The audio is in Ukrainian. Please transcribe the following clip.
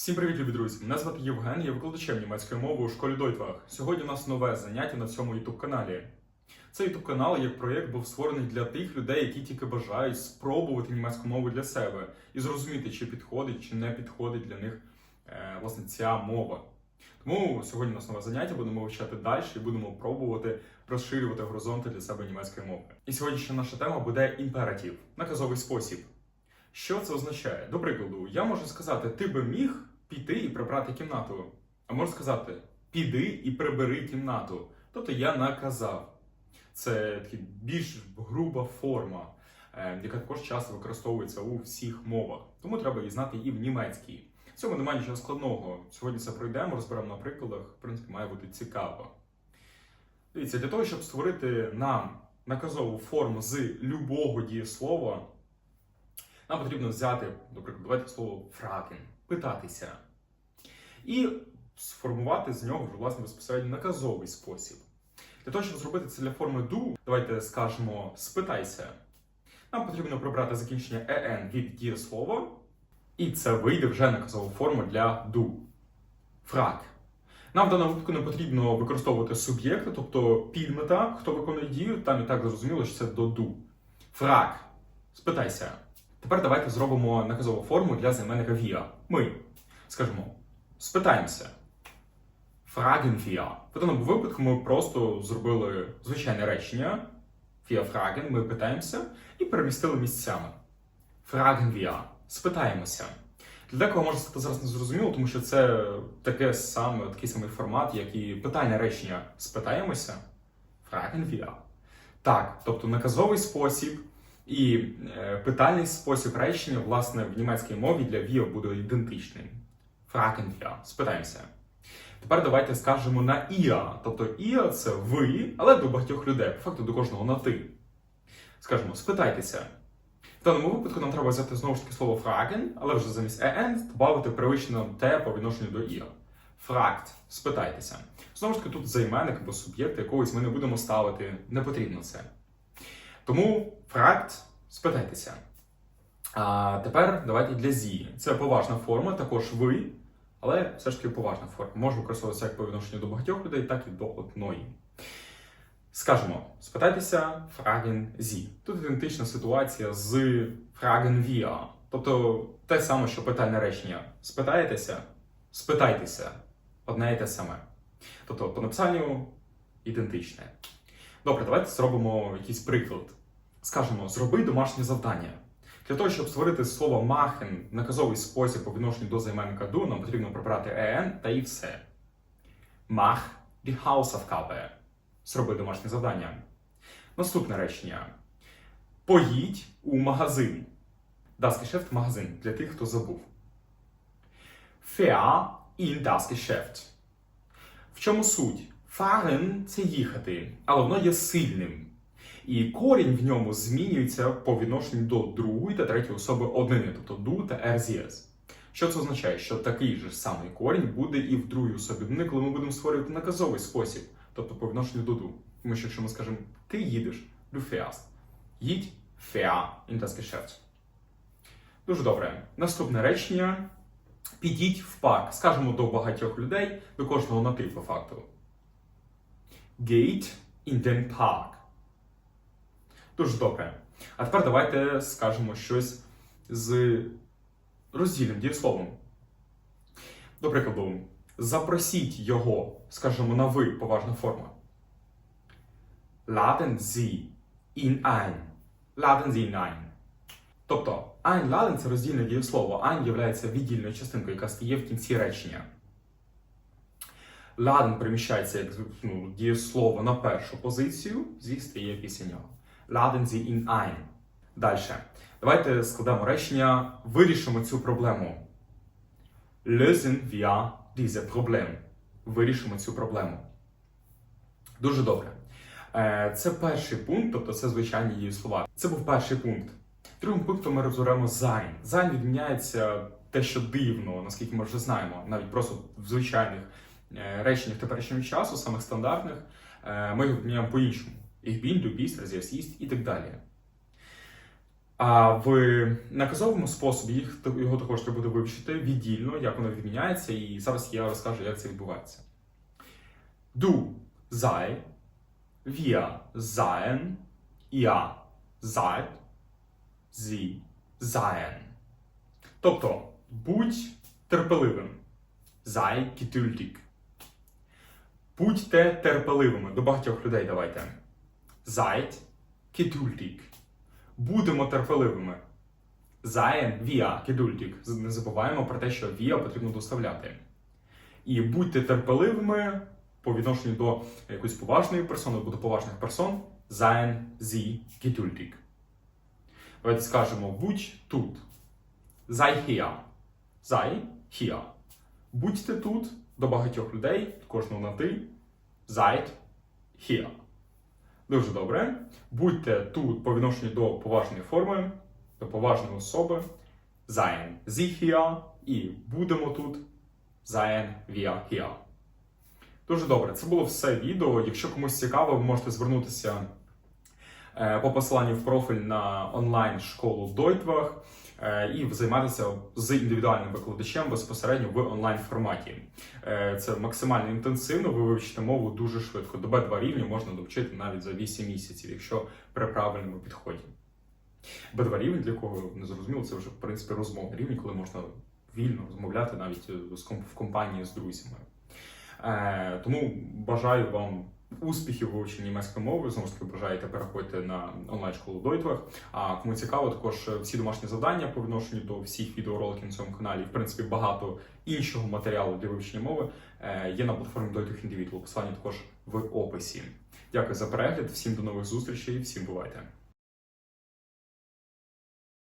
Всім привіт, любі друзі! Мене звати Євген, я викладачем німецької мови у школі Дойтвах. Сьогодні у нас нове заняття на цьому youtube каналі. Цей youtube канал як проєкт був створений для тих людей, які тільки бажають спробувати німецьку мову для себе і зрозуміти, чи підходить, чи не підходить для них е, власне ця мова. Тому сьогодні у нас нове заняття, будемо вивчати далі і будемо пробувати розширювати горизонти для себе німецької мови. І сьогоднішня наша тема буде імператив, наказовий спосіб. Що це означає? До прикладу, я можу сказати, ти би міг піти і прибрати кімнату. А можу сказати, піди і прибери кімнату. Тобто я наказав. Це така більш груба форма, е, яка також часто використовується у всіх мовах. Тому треба її знати і в німецькій. В цьому немає нічого складного. Сьогодні це пройдемо, розберемо на прикладах. В принципі, має бути цікаво. Дивіться, для того, щоб створити нам наказову форму з любого дієслова, нам потрібно взяти, наприклад, давайте слово фракен, питатися. І сформувати з нього власне безпосередньо наказовий спосіб. Для того, щоб зробити це для форми do, давайте скажемо спитайся. Нам потрібно прибрати закінчення en від дієслова, і це вийде вже наказова форма для do. Фрак. Нам в даному випадку не потрібно використовувати суб'єкти, тобто підмета, хто виконує дію, там і так зрозуміло, що це до do. Фрак. Спитайся. Тепер давайте зробимо наказову форму для займенника via. Ми скажемо спитаємося. Fragen wir. В даному випадку ми просто зробили звичайне речення. Wir fragen, ми питаємося і перемістили місцями. Fragen wir. Спитаємося. Для декого може стати зараз незрозуміло, тому що це таке саме, такий самий формат, як і питальне речення спитаємося. Fragen wir. Так, тобто наказовий спосіб і е, питальний спосіб речення, власне, в німецькій мові для wir буде ідентичним. Fragen wir. Спитаємося. Тепер давайте скажемо на іа. Тобто іа це ви, але до багатьох людей, по факту до кожного на ти. Скажемо, спитайтеся. В даному випадку нам треба взяти знову ж таки слово fragen, але вже замість en додати привичне те по відношенню до іа. Фракт, спитайтеся. Знову ж таки, тут займенник або суб'єкт якогось ми не будемо ставити, не потрібно це. Тому фракт, спитайтеся. А тепер давайте для зі. Це поважна форма, також ви, але все ж таки поважна форма. Може використовуватися як по відношенню до багатьох людей, так і до одної. Скажемо, спитайтеся fragen зі. Тут ідентична ситуація з fragen wir. Тобто те саме, що питальне речення. Спитаєтеся, спитайтеся. Одне і те саме. Тобто по написанню ідентичне. Добре, давайте зробимо якийсь приклад. Скажемо, зроби домашнє завдання. Для того, щоб створити слово machen в наказовий спосіб по відношенню до займенника do, нам потрібно прибрати en та і все. Mach die Hausaufgabe. Зроби домашнє завдання. Наступне речення. Поїдь у магазин. Das Geschäft – магазин для тих, хто забув. Fahr in das Geschäft. В чому суть? Fahren – це їхати, але воно є сильним. І корінь в ньому змінюється по відношенню до другої та третьої особи однини, тобто ду та RZS. Що це означає? Що такий же самий корінь буде і в другій особі однини, коли ми будемо створювати наказовий спосіб, тобто по відношенню до ду. Тому що якщо ми скажемо ти їдеш, du fährst. Їдь das Geschäft. Дуже добре. Наступне речення. Підіть в парк. Скажемо до багатьох людей, до кожного на ти по факту. Geht in den Park. Дуже добре. А тепер давайте скажемо щось з роздільним дієсловом. До прикладу, запросіть його, скажемо на ви, поважна форма. Laden Sie ihn ein. Laden Sie ihn ein. Тобто, einladen – це роздільне дієслово. Ein є віддільною частинкою, яка стає в кінці речення. Laden переміщається як ну, дієслово на першу позицію, зі стає після нього. Laden Sie ihn ein. Далі. Давайте складемо речення, вирішимо цю проблему. Lösen wir diese Problem. Вирішимо цю проблему. Дуже добре. Е, Це перший пункт, тобто це звичайні дієслова. Це був перший пункт. Другим пунктом ми розберемо sein. Sein відміняється те, що дивно, наскільки ми вже знаємо, навіть просто в звичайних реченнях теперішнього часу, самих стандартних, е, ми його відміняємо по-іншому. Er, sie, es ist і так далі. А в наказовому способі їх його також треба буде вивчити віддільно, як воно відміняється, і зараз я розкажу, як це відбувається. Du, sei, wir, seien, ihr, seid, sie, seien. Тобто, будь терпеливим. Sei geduldig. Будьте терпеливими. До багатьох людей давайте. Seid geduldig. Будемо терпеливими. Seien wir geduldig. Не забуваємо про те, що wir потрібно доставляти. І будьте терпеливими по відношенню до якоїсь поважної персони або до поважних персон. Seien Sie geduldig. Давайте скажемо будь тут. Sei hier. Sei hier. Будьте тут до багатьох людей, кожного на ти. Seid hier. Дуже добре. Будьте тут по відношенню до поважної форми, до поважної особи. Seien Sie hier. І будемо тут. Seien wir hier. Дуже добре. Це було все відео. Якщо комусь цікаво, ви можете звернутися е, по посиланню в профіль на онлайн школу Дойтвах і займатися з індивідуальним викладачем безпосередньо в онлайн форматі. Е, Це максимально інтенсивно. Ви вивчите мову дуже швидко. До B2 рівня можна довчити навіть за 8 місяців, якщо при правильному підході. B2 рівень, для кого не зрозуміло, це вже в принципі розмовний рівень, коли можна вільно розмовляти навіть е, в компанії з друзями. Е, тому бажаю вам успіхів вивчення німецької мови. Знову ж таки, бажаєте переходьте на онлайн школу Дойтвах. А кому цікаво, також всі домашні завдання по відношенню до всіх відеороликів на цьому каналі. В принципі, багато іншого матеріалу для вивчення мови е, є на платформі Дойтвах Individual. Посилання також в описі. Дякую за перегляд. Всім до нових зустрічей. Всім бувайте.